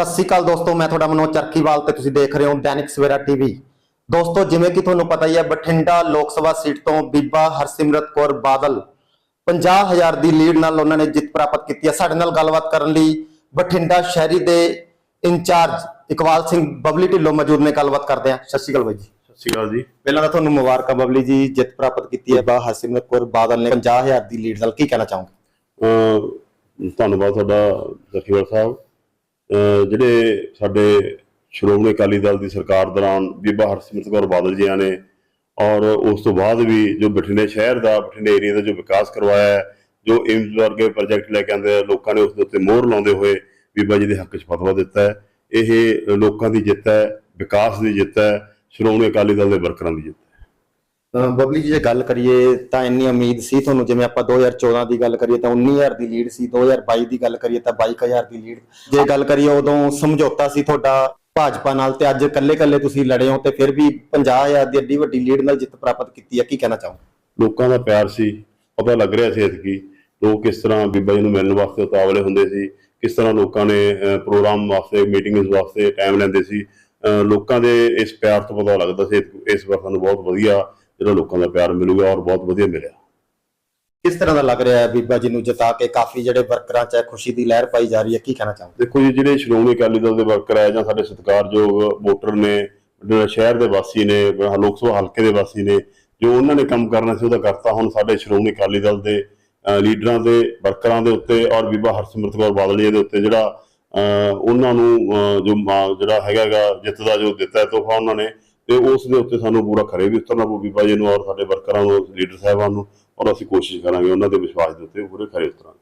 ਸਤਿ ਸ੍ਰੀ ਅਕਾਲ ਦੋਸਤੋ ਮੈਂ ਤੁਹਾਡਾ ਮਨੋਜ ਚਰਖੀਵਾਲ ਤੇ ਤੁਸੀਂ ਦੇਖ ਰਹੇ ਹੋ ਦੈਨਿਕ ਸਵੇਰਾ ਟੀਵੀ। ਦੋਸਤੋ ਜਿਵੇਂ ਕਿ ਤੁਹਾਨੂੰ ਪਤਾ ਹੀ ਹੈ ਬਠਿੰਡਾ ਲੋਕ ਸਭਾ ਸੀਟ ਤੋਂ ਬੀਬਾ ਹਰਸਿਮਰਤ ਕੌਰ ਬਾਦਲ 50000 ਦੀ ਲੀਡ ਨਾਲ ਉਹਨਾਂ ਨੇ ਜਿੱਤ ਪ੍ਰਾਪਤ ਕੀਤੀ ਹੈ। ਸਾਡੇ ਨਾਲ ਗੱਲਬਾਤ ਕਰਨ ਲਈ ਬਠਿੰਡਾ ਸ਼ਹਿਰੀ ਦੇ ਇੰਚਾਰਜ ਇਕਬਾਲ ਸਿੰਘ ਬਬਲੀ ਢਿੱਲੋਂ ਮੌਜੂਦ ਨੇ। ਗੱਲਬਾਤ ਕਰਦੇ ਹਾਂ। ਸਤਿ ਸ੍ਰੀ ਅਕਾਲ ਬਾਈ ਜੀ। ਸਤਿ ਸ਼੍ਰੀ ਅਕਾਲ ਜੀ। ਪਹਿਲਾਂ ਤਾਂ ਤੁਹਾਨੂੰ ਮੁਬਾਰਕਾਂ ਬਬਲੀ ਜੀ ਜਿੱਤ ਪ੍ਰਾਪਤ ਕੀਤੀ ਹੈ। ਬਾ ਹਰਸਿਮਰਤ ਕੌਰ ਬਾਦਲ ਨੇ 50000 ਦੀ ਲੀਡ ਨਾਲ ਕੀ ਕਹਿਣਾ ਚਾਹੋਗੇ? ਧੰਨਵਾਦ ਤੁਹਾਡਾ ਜ਼ਖੀਵਰ ਸਾਹਿਬ। ਜਿਹੜੇ ਸਾਡੇ ਸ਼੍ਰੋਮਣੀ ਅਕਾਲੀ ਦਲ ਦੀ ਸਰਕਾਰ ਦੌਰਾਨ ਬੀਬਾ ਹਰਸਿਮਰਤ ਕੌਰ ਬਾਦਲ ਜੀਆਂ ਨੇ ਔਰ ਉਸ ਤੋਂ ਬਾਅਦ ਵੀ ਜੋ ਬਠਿੰਡੇ ਸ਼ਹਿਰ ਦਾ, ਬਠਿੰਡੇ ਏਰੀਆ ਦਾ ਜੋ ਵਿਕਾਸ ਕਰਵਾਇਆ ਹੈ, ਜੋ ਏਮਜ਼ ਵਰਗੇ ਪ੍ਰੋਜੈਕਟ ਲੈ ਕੇ ਆਂਦੇ ਆ, ਲੋਕਾਂ ਨੇ ਉਸ ਦੇ ਉੱਤੇ ਮੋਹਰ ਲਾਉਂਦੇ ਹੋਏ ਬੀਬਾ ਜੀ ਦੇ ਹੱਕ 'ਚ ਫਤਵਾ ਦਿੱਤਾ ਹੈ। ਇਹ ਲੋਕਾਂ ਦੀ ਜਿੱਤ ਹੈ, ਵਿਕਾਸ ਦੀ ਜਿੱਤ ਹੈ, ਸ਼੍ਰੋਮਣੀ ਅਕਾਲੀ ਦਲ ਦੇ ਵਰਕਰਾਂ ਦੀ ਜਿੱਤ ਹੈ। ਬਬਲੀ ਜੀ, ਜੇ ਗੱਲ ਕਰੀਏ ਤਾਂ ਇੰਨੀ ਉਮੀਦ ਸੀ ਤੁਹਾਨੂੰ, ਜਿਵੇਂ ਆਪਾਂ 2014 ਦੀ ਗੱਲ ਕਰੀਏ ਤਾਂ 19000 ਦੀ ਲੀਡ ਸੀ 2022 ਦੀ ਗੱਲ ਕਰੀਏ ਤਾਂ 22000 ਦੀ ਲੀਡ ਜੇ ਗੱਲ ਕਰੀਏ ਉਦੋਂ ਸਮਝੌਤਾ ਸੀ ਤੁਹਾਡਾ ਭਾਜਪਾ ਨਾਲ ਤੇ ਅੱਜ ਇਕੱਲੇ-ਇਕੱਲੇ ਤੁਸੀਂ ਲੜੇ ਹੋ ਤੇ ਫਿਰ ਵੀ 50000 ਦੀ ਏਡੀ ਵੱਡੀ ਲੀਡ ਨਾਲ ਜਿੱਤ ਪ੍ਰਾਪਤ ਕੀਤੀ ਹੈ, ਕੀ ਕਹਿਣਾ ਚਾਹੋ ਲੋਕਾਂ ਦਾ ਪਿਆਰ ਸੀ, ਪਤਾ ਲੱਗ ਰਿਹਾ ਸੀ ਐਤਕੀ ਲੋਕ ਕਿਸ ਤਰ੍ਹਾਂ ਬੀਬਾ ਜੀ ਨੂੰ ਮਿਲਣ ਵਾਸਤੇ ਉਤਾਵਲੇ ਹੁੰਦੇ ਸੀ, ਕਿਸ ਤਰ੍ਹਾਂ ਲੋਕਾਂ ਨੇ ਪ੍ਰੋਗਰਾਮ ਵਾਸਤੇ ਮੀਟਿੰਗਸ ਵਾਸਤੇ ਟਾਈਮ ਲੈਂਦੇ ਸੀ। ਲੋਕਾਂ ਦੇ ਇਸ ਪਿਆਰ ਤੋਂ ਪਤਾ ਲੱਗਦਾ ਸੀ ਇਸ- ਇਸ ਵਾਰ ਸਾਨੂੰ ਬਹੁਤ ਵਧੀਆ ਜਿਹੜਾ ਲੋਕਾਂ ਦਾ ਪਿਆਰ ਮਿਲੂਗਾ ਔਰ ਬਹੁਤ ਵਧੀਆ ਮਿਲਿਆ। ਕਿਸ ਤਰ੍ਹਾਂ ਦਾ ਲੱਗ ਰਿਹਾ ਹੈ ਬੀਬਾ ਜੀ ਨੂੰ ਜਿਤਾ ਕੇ ਕਾਫੀ ਜਿਹੜੇ ਵਰਕਰਾਂ 'ਚ ਹੈ ਖੁਸ਼ੀ ਦੀ ਲਹਿਰ ਪਾਈ ਜਾ ਰਹੀ ਹੈ ਕੀ ਕਹਿਣਾ ਚਾਹੋ ਦੇਖੋ ਜੀ ਜਿਹੜੇ ਸ਼੍ਰੋਮਣੀ ਅਕਾਲੀ ਦਲ ਦੇ ਵਰਕਰ ਹੈ ਜਾਂ ਸਾਡੇ ਸਤਿਕਾਰਯੋਗ ਵੋਟਰ ਨੇ ਸ਼ਹਿਰ ਦੇ ਵਾਸੀ ਨੇ ਲੋਕ ਸਭਾ ਹਲਕੇ ਦੇ ਵਾਸੀ ਨੇ ਜੋ ਉਹਨਾਂ ਨੇ ਕੰਮ ਕਰਨਾ ਸੀ ਉਹਦਾ ਕਰਤਾ ਹੁਣ ਸਾਡੇ ਸ਼੍ਰੋਮਣੀ ਅਕਾਲੀ ਦਲ ਦੇ ਲੀਡਰਾਂ ਦੇ ਵਰਕਰਾਂ ਦੇ ਉੱਤੇ ਔਰ ਬੀਬਾ ਹਰਸਿਮਰਤ ਕੌਰ ਬਾਦਲ ਜੀ ਦੇ ਉੱਤੇ ਜਿਹੜਾ ਉਹਨਾਂ ਨੂੰ ਜੋ ਜਿਹੜਾ ਹੈਗਾਗਾ ਜਿੱਤ ਦਾ ਜੋ ਦਿੱਤਾ ਹੈ ਤੋਹਫਾ ਉਹਨਾਂ ਨੇ ਤੇ ਉਸ ਦੇ ਉੱਤੇ ਸਾਨੂੰ ਪੂਰਾ ਖਰੇ ਵੀ ਉਤਰਨਾ ਪਊ ਬੀਬਾ ਜੀ ਨੂੰ ਔਰ ਸਾਡੇ ਵਰਕਰਾਂ ਨੂੰ ਲੀਡਰ ਸਾਹਿਬਾਨ ਨੂੰ ਔਰ ਅਸੀਂ ਕੋਸ਼ਿਸ਼ ਕਰਾਂਗੇ ਉਹਨਾਂ ਦੇ ਵਿਸ਼ਵਾਸ ਦੇ ਉੱਤੇ ਪੂਰੇ ਖਰੇ ਉਤਰਾਂਗੇ।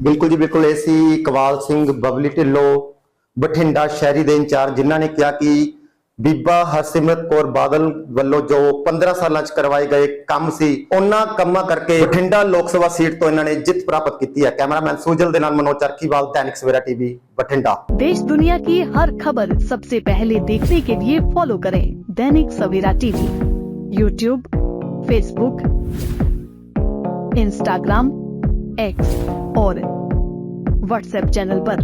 ਬਿਲਕੁਲ ਜੀ, ਬਿਲਕੁਲ। ਇਹ ਸੀ ਇਕਬਾਲ ਸਿੰਘ ਬਬਲੀ ਢਿੱਲੋਂ, ਬਠਿੰਡਾ ਸ਼ਹਿਰੀ ਦੇ ਇੰਚਾਰਜ, ਜਿਨ੍ਹਾਂ ਨੇ ਕਿਹਾ ਕਿ ਬੀਬਾ ਹਰਸਿਮਰਤ ਕੌਰ ਬਾਦਲ ਵੱਲੋਂ ਜੋ 15 ਸਾਲਾਂ 'ਚ ਕਰਵਾਏ ਗਏ ਕੰਮ ਸੀ ਉਹਨਾਂ ਕੰਮਾਂ ਕਰਕੇ ਬਠਿੰਡਾ ਲੋਕ ਸਭਾ ਸੀਟ ਤੋਂ ਇਹਨਾਂ ਨੇ ਜਿੱਤ ਪ੍ਰਾਪਤ ਕੀਤੀ ਹੈ ਕੈਮਰਾਮੈਨ ਸੁਜਲ ਦੇ ਨਾਲ ਮਨੋਜ ਚਰਖੀਵਾਲ दैनिक सवेरा टीवी बठिंडा देश दुनिया की हर खबर सबसे पहले देखने के लिए फॉलो करें Dainik Savera TV YouTube Facebook Instagram X और व्हाट्सएप चैनल पर।